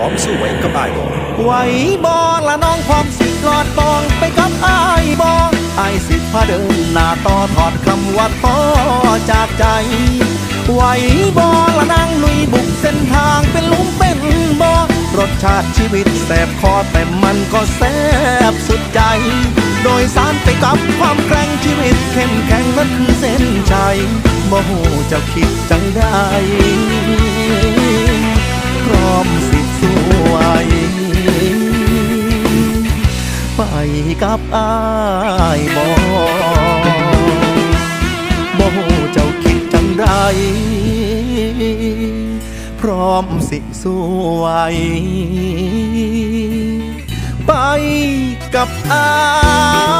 ร้อมสู้ไว้กับอายบอกไหวบอละน้องพร้อมสิกอดปองไปกับอายบออายสิพาเดินหน้าต่อถอดคำว่าท้อจากใจไหวบอละนางลุยบุกเส้นทางเป็นลุมเป็นบอรสชาติชีวิตแสบคอแต่มันก็แสบสุดใจ โดยสารไปกับความแกร่งชีวิตเข้มแข็งนั่นคือเส้นชัยบ่หูเจ้าคิดจังได้ กับอายบอบ่เจ้าคิดจังไร พร้อมสิสวยไปกับอาย